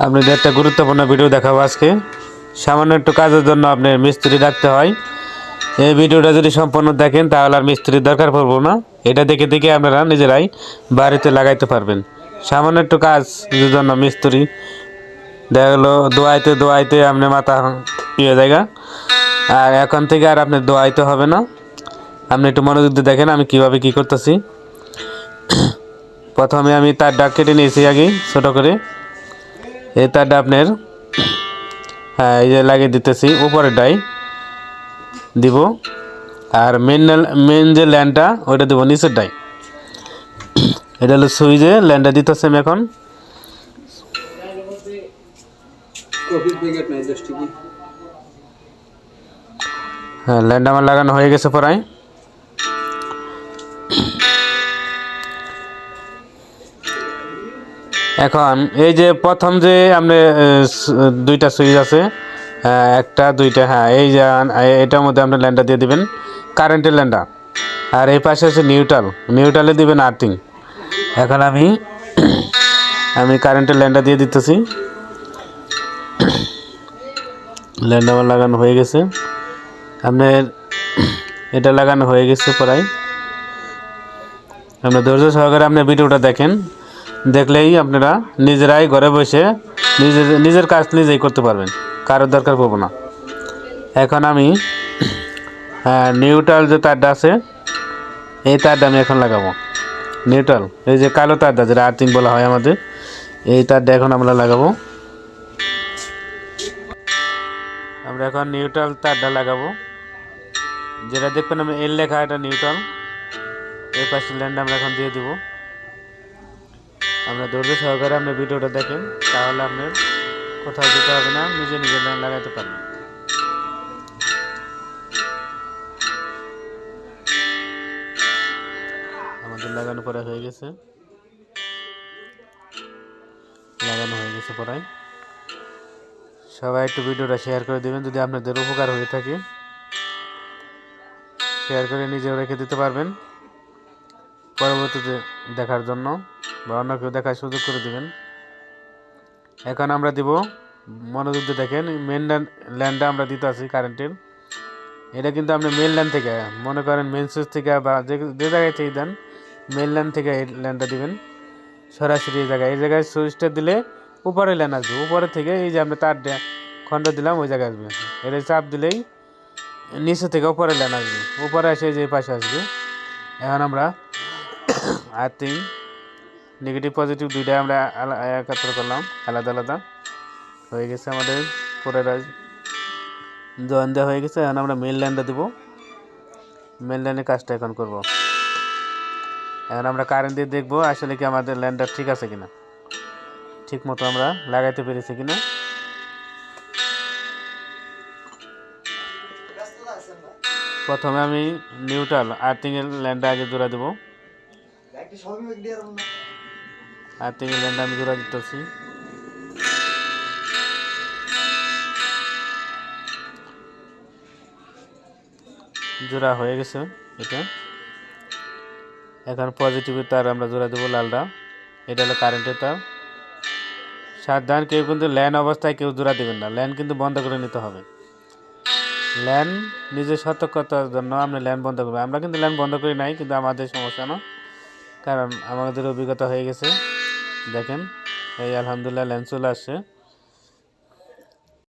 আপনাদের একটা গুরুত্বপূর্ণ ভিডিও দেখাবো আজকে। সামান্য একটু কাজের জন্য আপনার মিস্ত্রি রাখতে হয়। এই ভিডিওটা যদি সম্পূর্ণ দেখেন, তাহলে আর মিস্ত্রির দরকার পড়ব না। এটা দেখে দেখে আপনারা নিজেরাই বাড়িতে লাগাইতে পারবেন। সামান্য একটু কাজ জন্য মিস্ত্রি দেখা গেলো, দোয়াইতে দোয়াইতে আপনি মাথা ইয়ে জায়গা। আর এখন থেকে আর আপনি দোয়াইতে হবে না। আপনি একটু মনোযোগ দিয়ে দেখেন আমি কীভাবে কি করতেছি। প্রথমে আমি তার ডাক কেটে নিয়েছি আগে, ছোটো করে। এই তারটা আপনার হ্যাঁ এই যে লাগিয়ে দিতেছি উপরের ডাই দিব। আর মেন মেন যে ল্যান্ডটা ওইটা দেবো নিচের ডাই এটা হলো সুইচে ল্যান্ডটা দিতেছি আমি এখন। হ্যাঁ ল্যান্ড আমার লাগানো হয়ে গেছে প্রায়। এখন, এই যে প্রথম যে আপনি দুইটা সুইচ আছে একটা, দুইটা হ্যাঁ এই যে এটার মধ্যে আপনি ল্যান্ডার দিয়ে দিবেন কারেন্টের ল্যান্ডার আর এই পাশে আছে নিউট্রাল নিউট্রালে দিবেন আর্থিং এখন আমি আমি কারেন্টের ল্যান্ডার দিয়ে দিতেছি। ল্যান্ড আমার লাগানো হয়ে গেছে। আপনার, এটা লাগানো হয়ে গেছে প্রায়। আপনার ধৈর্য সহকারে আপনি ভিডিওটা দেখেন। দেখলেই আপনারা নিজেরাই ঘরে বসে নিজের নিজের কাজ নিজেই করতে পারবেন। কারোর দরকার পড়ব না। এখন আমি হ্যাঁ নিউট্রাল যে তারটা আছে, এই তারটা আমি এখন লাগাবো। নিউট্রাল এই যে কালো তারটা যেটা আর্থিং বলা হয় আমাদের, এই তারটা এখন আমরা লাগাবো। আমরা এখন নিউট্রাল তারটা লাগাবো। যেটা দেখবেন আমি এল লেখা এটা নিউট্রাল এই পাশে ল্যান্ড আমরা এখন দিয়ে দেবো। আমরা ধৈর্য সহকারে আপনি ভিডিওটা দেখেন, তাহলে আপনার কোথাও যেতে হবে না, নিজে নিজে ল্যান্ড লাগাতে পারবেন। আমাদের লাগানো পরে হয়ে গেছে। লাগানো হয়ে গেছে পরায় সবাই একটু ভিডিওটা শেয়ার করে দেবেন, যদি আপনাদের উপকার হয়ে থাকে। শেয়ার করে নিজেও রেখে দিতে পারবেন। পরবর্তীতে দেখার জন্য বা অন্য কেউ দেখার সুযোগ করে দিবেন। এখন আমরা দিব, মনোযোগ দিয়ে দেখেন মেন ল্যান্ডটা আমরা দিতে আছি কারেন্টের এটা কিন্তু আপনি মেন ল্যান্ড থেকে, মনে করেন মেন সুইচ থেকে বা যে যে জায়গায় থেকে দেন মেন ল্যান্ড থেকে এই ল্যান্ডটা দিবেন। সরাসরি এই জায়গায় এই জায়গায় সুইচটা দিলে উপরে ল্যান্ড আসবে। উপরে থেকে এই যে আমরা তার খণ্ড দিলাম, ওই জায়গায় আসবে। এটা চাপ দিলেই নিচে থেকে উপরে ল্যান্ড আসবে। উপরে এসে যে পাশে আসবে। এখন আমরা আর্থিং নেগেটিভ পজিটিভ দুইটাই আমরা একাত্র করলাম, আলাদা আলাদা। হয়ে গেছে আমাদের পরের জয়েন দেওয়া হয়ে গেছে, এখন আমরা মেল ল্যান্ডে দেবো। মেল ল্যান্ডের কাজটা এখন করব। এখন আমরা কারেন্ট দিয়ে দেখব আসলে কি আমাদের ল্যান্ডার ঠিক আছে কিনা। ঠিক মতো আমরা লাগাইতে পেরেছি কিনা। প্রথমে আমি নিউট্রাল আর্থিংয়ের ল্যান্ডটা আগে জোড়া দেবো। ল্যান্ডটা আমি জোড়া দিতেছি জোড়া হয়ে গেছে এটা। এখন পজিটিভের তার আমরা জোড়া দেবো লালটা এটা হলো কারেন্টের তার। সাবধান, কেউ কিন্তু ল্যান অবস্থায় কেউ জোড়া দেবেন না। ল্যান কিন্তু বন্ধ করে নিতে হবে। ল্যান নিজের সতর্কতার জন্য আমরা ল্যান বন্ধ করব। আমরা কিন্তু ল্যান বন্ধ করি নাই, কিন্তু আমাদের সমস্যা না। কারণ আমাদের অভিজ্ঞতা হয়ে গেছে। দেখেন এই আলহামদুলিল্লাহ লেন্স চলে আসছে।